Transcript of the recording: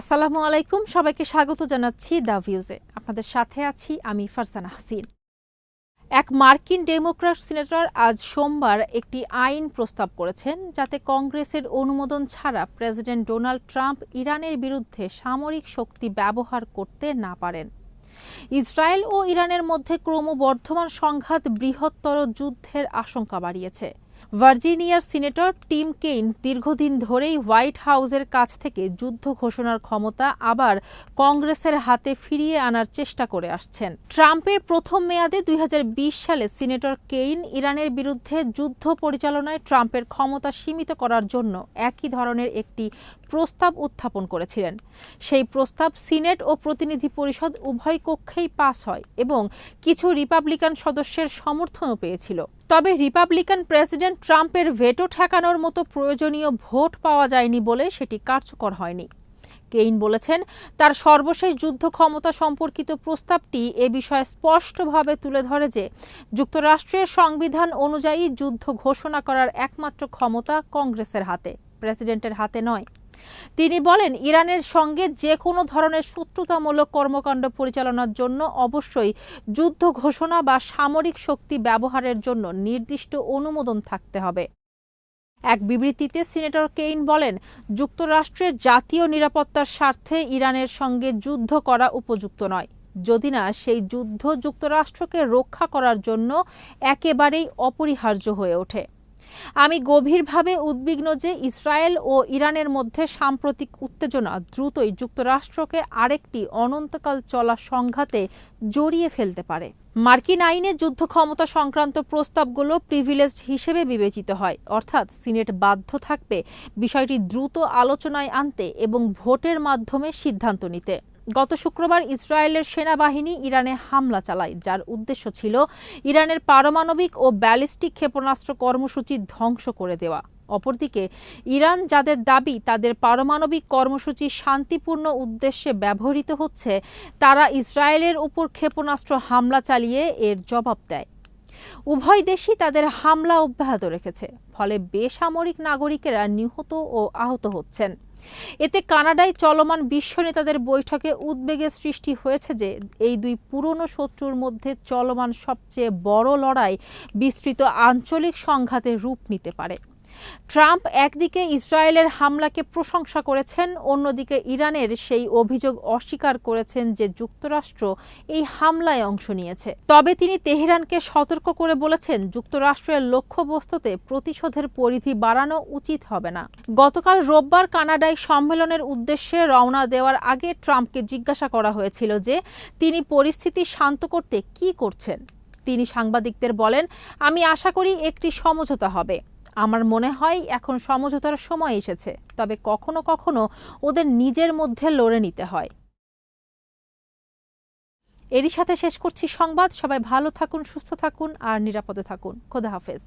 আসসালামু আলাইকুম, সবাইকে স্বাগত জানাচ্ছি দ্য ভিউজে। আপনাদের সাথে আছি আমি ফারসানা হাসিন। এক মার্কিন ডেমোক্র্যাট সিনেটর আজ সোমবার একটি আইন প্রস্তাব করেছেন যাতে কংগ্রেসের অনুমোদন ছাড়া প্রেসিডেন্ট ডোনাল্ড ট্রাম্প ইরানের বিরুদ্ধে সামরিক শক্তি ব্যবহার করতে না পারেন। ইসরায়েল ও ইরানের মধ্যে ক্রমবর্ধমান সংঘাত বৃহত্তর যুদ্ধের আশঙ্কা বাড়িয়েছে। ভার্জিনিয়ার সিনেটর টিম কেইন দীর্ঘদিন ধরেই হোয়াইট হাউসের কাছ থেকে যুদ্ধ ঘোষণার ক্ষমতা আবার কংগ্রেসের হাতে ফিরিয়ে আনার চেষ্টা করে আসছেন। ট্রাম্পের প্রথম মেয়াদে দুই হাজার বিশ সালে সিনেটর কেইন ইরানের বিরুদ্ধে যুদ্ধ পরিচালনায় ট্রাম্পের ক্ষমতা সীমিত করার জন্য একই ধরনের একটি প্রস্তাব উত্থাপন করেছিলেন। সেই প্রস্তাব সিনেট ও প্রতিনিধি পরিষদ উভয় কক্ষেই পাস হয় এবং কিছু রিপাবলিকান সদস্যের সমর্থনও পেয়েছিল। তবে রিপাবলিকান প্রেসিডেন্ট ট্রাম্পের ভেটো ঠেকানোর মতো প্রয়োজনীয় ভোট পাওয়া যায়নি বলে সেটি কার্যকর হয়নি। কেইন বলেছেন, তার সর্বশেষ যুদ্ধ ক্ষমতা সম্পর্কিত প্রস্তাবটি এ বিষয়ে স্পষ্টভাবে তুলে ধরে যে যুক্তরাষ্ট্রের সংবিধান অনুযায়ী যুদ্ধ ঘোষণা করার একমাত্র ক্ষমতা কংগ্রেসের হাতে, প্রেসিডেন্টের হাতে নয়। তিনি বলেন, ইরানের সঙ্গে যে কোনো ধরনের শত্রুতামূলক কর্মকাণ্ড পরিচালনার জন্য অবশ্যই যুদ্ধ ঘোষণা বা সামরিক শক্তি ব্যবহারের জন্য নির্দিষ্ট অনুমোদন থাকতে হবে। এক বিবৃতিতে সিনেটর কেইন বলেন, যুক্তরাষ্ট্রের জাতীয় নিরাপত্তার স্বার্থে ইরানের সঙ্গে যুদ্ধ করা উপযুক্ত নয়। যদি না, সেই যুদ্ধ যুক্তরাষ্ট্রকে রক্ষা করার জন্য একেবারেই অপরিহার্য হয়ে ওঠে। আমি গভীরভাবে উদ্বিগ্ন যে ইসরায়েল ও ইরানের মধ্যে সাম্প্রতিক উত্তেজনা দ্রুতই যুক্তরাষ্ট্রকে আরেকটি অনন্তকাল চলা সংঘাতে জড়িয়ে ফেলতে পারে। মার্কিন আইনে যুদ্ধ ক্ষমতা সংক্রান্ত প্রস্তাবগুলো প্রিভিলেজড হিসেবে বিবেচিত হয়, অর্থাৎ সিনেট বাধ্য থাকবে বিষয়টি দ্রুত আলোচনায় আনতে এবং ভোটের মাধ্যমে সিদ্ধান্ত নিতে। গত শুক্রবার ইসরায়েলের সেনাবাহিনী ইরানে হামলা চালায়, যার উদ্দেশ্য ছিল ইরানের পারমাণবিক ও ব্যালিস্টিক ক্ষেপণাস্ত্র কর্মসূচি ধ্বংস করে দেওয়া। অপরদিকে, ইরান যাদের দাবি তাদের পারমাণবিক কর্মসূচি শান্তিপূর্ণ উদ্দেশ্যে ব্যবহৃত হচ্ছে, তারা ইসরায়েলের উপর ক্ষেপণাস্ত্র হামলা চালিয়ে এর জবাব দেয়। উভয় দেশই তাদের হামলা অব্যাহত রেখেছে, ফলে বেসামরিক নাগরিকেরা নিহত ও আহত হচ্ছেন। এতে কানাডায় চলমান বিশ্ব নেতাদের বৈঠকে উদ্বেগের সৃষ্টি হয়েছে যে এই দুই পুরনো শত্রুর মধ্যে চলমান সবচেয়ে বড় লড়াই বিস্তৃত আঞ্চলিক সংঘাতে রূপ নিতে পারে। ট্রাম্প একদিকে ইসরায়েলের হামলাকে প্রশংসা করেছেন, অন্যদিকে ইরানের সেই অভিযোগ অস্বীকার করেছেন যে যুক্তরাষ্ট্র এই হামলায় অংশ নিয়েছে। তবে তিনি তেহরানকে সতর্ক করে বলেছেন, যুক্তরাষ্ট্রের লক্ষ্যবস্তুতে প্রতিশোধের পরিধি বাড়ানো উচিত হবে না। গতকাল রোববার কানাডায় সম্মেলনের উদ্দেশ্যে রওনা দেওয়ার আগে ট্রাম্পকে জিজ্ঞাসা করা হয়েছিল যে তিনি পরিস্থিতি শান্ত করতে কি করছেন। তিনি সাংবাদিকদের বলেন, আমি আশা করি একটি সমঝোতা হবে। আমার মনে হয় এখন সমঝোতার সময় এসেছে, তবে কখনো কখনো ওদের নিজের মধ্যে লড়ে নিতে হয়। এরই সাথে শেষ করছি সংবাদ। সবাই ভালো থাকুন, সুস্থ থাকুন আর নিরাপদে থাকুন। খোদা হাফেজ।